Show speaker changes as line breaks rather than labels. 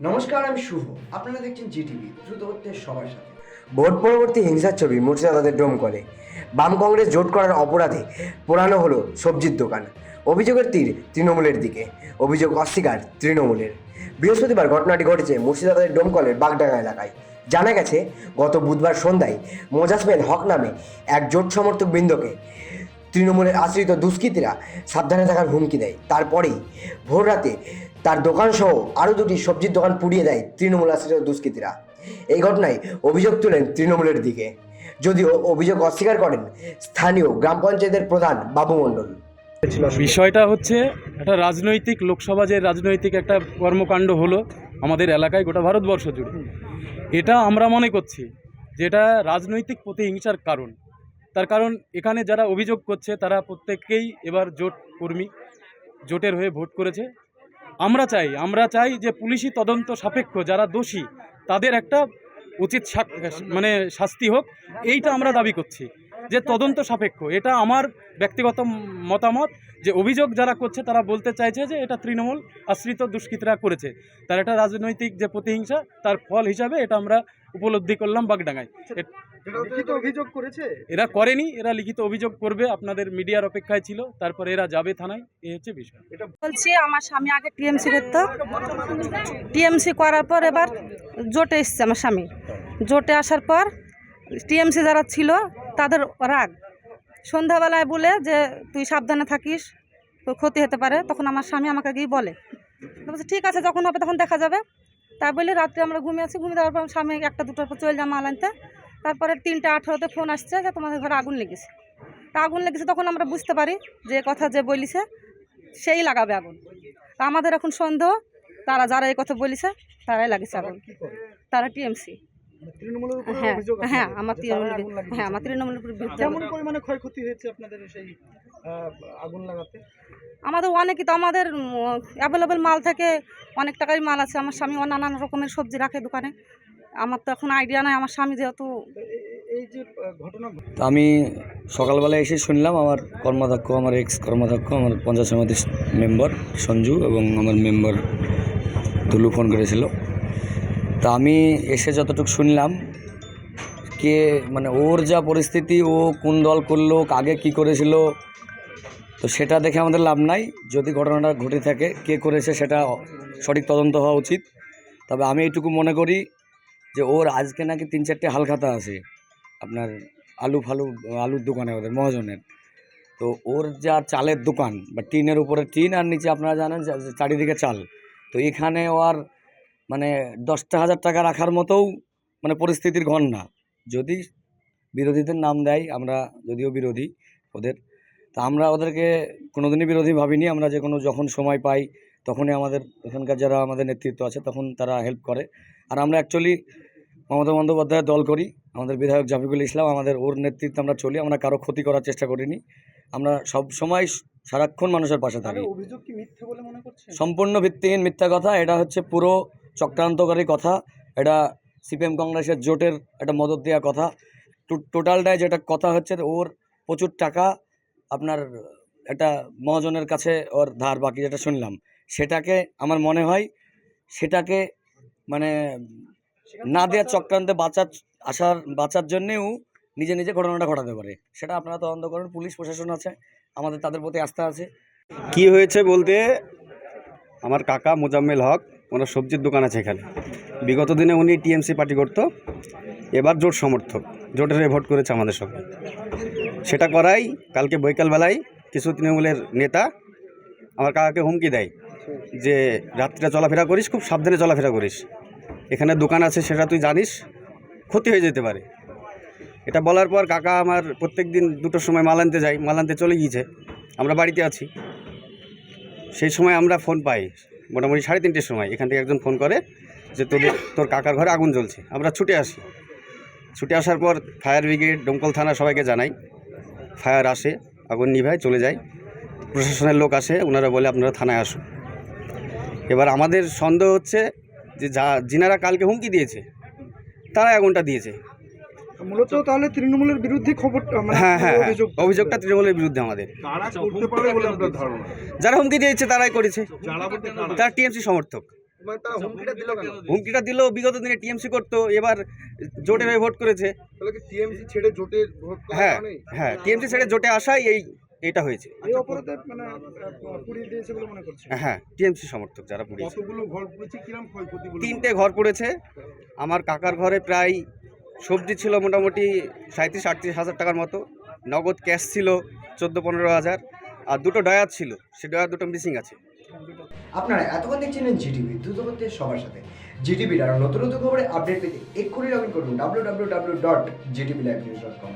নমস্কার, আমি শুভ। আপনারা দেখছেন জিটিভি, দ্রুত হচ্ছে সবার সাথে।
ভোট পরবর্তী হিংসার ছবি মুর্শিদাবাদের ডোম করে। বাম কংগ্রেস জোট করার অপরাধে পোড়ানো হলো সবজির দোকান। অভিযোগের তীর তৃণমূলের দিকে। অভিযোগ অস্বীকার তৃণমূলের। বৃহস্পতিবার ঘটনাটি ঘটেছে মুর্শিদাবাদের ডোমকলের বাগডাঙ্গা এলাকায়। জানা গেছে, গত বুধবার সন্ধ্যায় মোজাসমেল হক নামে এক জোট সমর্থক বৃন্দকে তৃণমূলের আশ্রিত দুষ্কৃতীরা সাবধানে থাকার হুমকি দেয়। তারপরেই ভোর রাতে তার দোকানসহ আরও দুটি সবজির দোকান পুড়িয়ে দেয় তৃণমূল আশ্রিত দুষ্কৃতীরা। এই ঘটনায় অভিযোগ তুলেন তৃণমূলের দিকে। যদিও অভিযোগ অস্বীকার করেন স্থানীয় গ্রাম পঞ্চায়েতের প্রধান বাবু মণ্ডল।
বিষয়টা হচ্ছে, একটা রাজনৈতিক লোকসভা যে রাজনৈতিক একটা কর্মকাণ্ড হলো আমাদের এলাকায় গোটা ভারতবর্ষ জুড়ে। এটা আমরা মনে করছি যে এটা রাজনৈতিক প্রতিহিংসার কারণ। তার কারণ এখানে যারা অভিযোগ করছে তারা প্রত্যেককেই এবার জোট কর্মী, জোটের হয়ে ভোট করেছে। আমরা চাই আমরা চাই যে পুলিশি তদন্ত সাপেক্ষ যারা দোষী, তাদের একটা উচিত মানে শাস্তি হোক, এইটা আমরা দাবি করছি। যে তদন্ত সাপেক্ষ এটা আমার ব্যক্তিগত মতামত যে অভিযোগ যারা করছে তারা বলতে চাইছে যে এটা তৃণমূল আশ্রিত দুষ্কৃতীরা করেছে। তার এটা রাজনৈতিক যে প্রতিহিংসা তার ফল হিসাবে এটা আমরা উপলব্ধি করলাম বাগডাঙ্গায়।
অভিযোগ করেছে?
এরা করেনি এরা লিখিত অভিযোগ করবে আপনাদের মিডিয়ার অপেক্ষায় ছিল তারপরে এরা যাবে থানায় এই হচ্ছে বিষয়।
বলছি আমার স্বামী আগে টিএমসি করতো। টিএমসি করার পর এবার জোটে এসছে আমার স্বামী। জোটে আসার পর টিএমসি যারা ছিল তাদের রাগ। সন্ধ্যাবেলায় বলে যে, তুই সাবধানে থাকিস, তোর ক্ষতি হতে পারে। তখন আমার স্বামী আমাকে গিয়ে বলে। বলছে, ঠিক আছে, যখন হবে তখন দেখা যাবে। তাই বলে, রাত্রে আমরা ঘুমিয়ে আছি। ঘুমিয়ে দেওয়ার পর স্বামী একটা দুটোর পর চলে যায় মাল আনতে তারপরে তিনটা আঠারোতে ফোন আসছে যে, তোমাদের ঘরে আগুন লেগেছে। তা আগুন লেগেছে তখন আমরা বুঝতে পারি যে কথা যে বলিছে, সেই লাগাবে আগুন। আমাদের এখন সন্দেহ, তারা যারা এই কথা বলিছে, তারাই লাগিয়েছে আগুন। তারা টিএমসি। হ্যাঁ হ্যাঁ আমার। হ্যাঁ আমার তৃণমূলের
কেমন পরিমাণে ক্ষয়ক্ষতি হয়েছে আপনাদের সেই আগুন লাগাতে?
আমাদের অনেকই তো আমাদের অ্যাভেলেবেল মাল থেকে অনেক টাকারই মাল আছে। আমার স্বামী নানান রকমের সবজি রাখে দোকানে। আমার তো এখন আইডিয়া নাই। আমার স্বামী যেহেতু
এই যে ঘটনা
আমি সকালবেলা এসে শুনলাম আমার কর্মাধ্যক্ষ আমার এক্স কর্মাধ্যক্ষ আমার পঞ্চায়েত সমিতির মেম্বার সঞ্জু এবং আমার মেম্বার তুলু ফোন করেছিল। তা আমি এসে যতটুকু শুনলাম কে মানে ওর যা পরিস্থিতি, ও কোন দল করল আগে কি করেছিল, তো সেটা দেখে আমাদের লাভ নাই। যদি ঘটনাটা ঘটে থাকে, কে করেছে সেটা সঠিক তদন্ত হওয়া উচিত। তবে আমি এইটুকু মনে করি যে ওর আজকে নাকি তিন চারটে হালখাতা আছে আপনার আলু ফালু, আলুর দোকানে ওদের, মহাজনের। তো ওর যা চালের দোকান বা টিনের উপরে টিন, আর নিচে আপনারা জানেন চারিদিকে চাল। তো এখানে ও আর মানে দশটা হাজার টাকা রাখার মতোও মানে পরিস্থিতির ঘন না। যদি বিরোধীদের নাম দেয় আমরা যদিও বিরোধী ওদের তা আমরা ওদেরকে কোনোদিনই বিরোধী ভাবিনি। আমরা যে কোনো যখন সময় পাই তখনই আমাদের এখানকার যারা আমাদের নেতৃত্ব আছে তখন তারা হেল্প করে। আর আমরা অ্যাকচুয়ালি মমতা বন্দ্যোপাধ্যায়ের দল করি আমাদের বিধায়ক জাফিকুল ইসলাম আমাদের ওর নেতৃত্বে আমরা চলি আমরা কারও ক্ষতি করার চেষ্টা করিনি। আমরা সব সময় সারাক্ষণ মানুষের পাশে থাকি।
মনে
সম্পূর্ণ ভিত্তিহীন মিথ্যা কথা এটা হচ্ছে পুরো চক্রান্তকারী কথা এটা সিপিএম কংগ্রেসের জোটের একটা মদত দেওয়া কথা। টোটালটায় যেটা কথা হচ্ছে ওর প্রচুর টাকা আপনার একটা মহাজনের কাছে ওর ধার বাকি যেটা শুনলাম। সেটাকে আমার মনে হয় সেটাকে মানে না দেওয়ার চক্রান্তে বাঁচার আসার বাঁচার জন্যেও নিজে নিজে ঘটনাটা ঘটাতে পারে। সেটা আপনারা তদন্ত করেন পুলিশ প্রশাসন আছে আমাদের তাদের প্রতি আস্থা আছে।
কি হয়েছে বলতে আমার কাকা মোজাম্মেল হক ওনার সবজির দোকান আছে এখানে। বিগত দিনে উনি টিএমসি পার্টি করতো, এবার জোট সমর্থক, জোটের ভোট করেছে আমাদের সঙ্গে। সেটা করাই কালকে বৈকালবেলায় কিছু তৃণমূলের নেতা আমার কাকাকে হুমকি দেয় যে রাত্রিটা চলাফেরা করিস, খুব সাবধানে চলাফেরা করিস। এখানে দোকান আছে, সেটা তুই জানিস, ক্ষতি হয়ে যেতে পারে। এটা বলার পর কাকা আমার প্রত্যেক দিন দুটোর সময় মাল আনতে যাই মাল আনতে চলে গিয়েছে। আমরা বাড়িতে আছি। সেই সময় আমরা ফোন পাই মোটামুটি সাড়ে তিনটের সময় এখান থেকে একজন ফোন করে যে তোদের, তোর কাকার ঘরে আগুন জ্বলছে, আমরা ছুটে আসি। ছুটে আসার পর ফায়ার ব্রিগেড, ডোমকল থানা সবাইকে জানাই। ফায়ার আসে, আগুন নিভায়, চলে যায়। প্রশাসনের লোক আসে, ওনারা বলে, আপনারা থানায় আসুন। এবার আমাদের সন্দেহ হচ্ছে যে যা, যিনারা কালকে হুমকি দিয়েছে তারা আগুনটা দিয়েছে।
মূলত তাহলে তৃণমূলের বিরুদ্ধে খবর মানে
হ্যাঁ হ্যাঁ হ্যাঁ।
অভিযোগ
অভিযোগটা তৃণমূলের বিরুদ্ধে আমাদের।
কারা করতে পারে বলে আপনার ধারণা?
যারা হুমকি দিয়েছে তারাই করেছে। তারা টিএমসি সমর্থক।
মানে তারা হুমকিটা দিল
হুমকিটা দিল বিগত দিনে টিএমসি করতো এবার জোটের হয়ে ভোট করেছে।
তাহলে কি টিএমসি ছেড়ে জোটে ভোট
হ্যাঁ? হ্যাঁ টিএমসি ছেড়ে জোটে আসাই এই এটা হয়েছে।
মানে মনে
হ্যাঁ টিএমসি সমর্থক যারা পুড়িয়েছে। তিনটে ঘর পড়েছে। আমার কাকার ঘরে প্রায় সবজি ছিল মোটামুটি সাঁত্রিশ আটত্রিশ হাজার টাকার মতো। নগদ ক্যাশ ছিল চোদ্দ, পনেরো হাজার। আর দুটো ডয়ার ছিল, সে ডয়ার দুটো মিসিং আছে।
আপনারা এতক্ষণ দেখছিলেন জিটিভি, দ্রুত করতে সবার সাথে। জিটিভির আরও নতুন নতুন খবরে আপডেট পেতে এক্ষুনি লগ ইন করুন W W W dot GTV live news dot com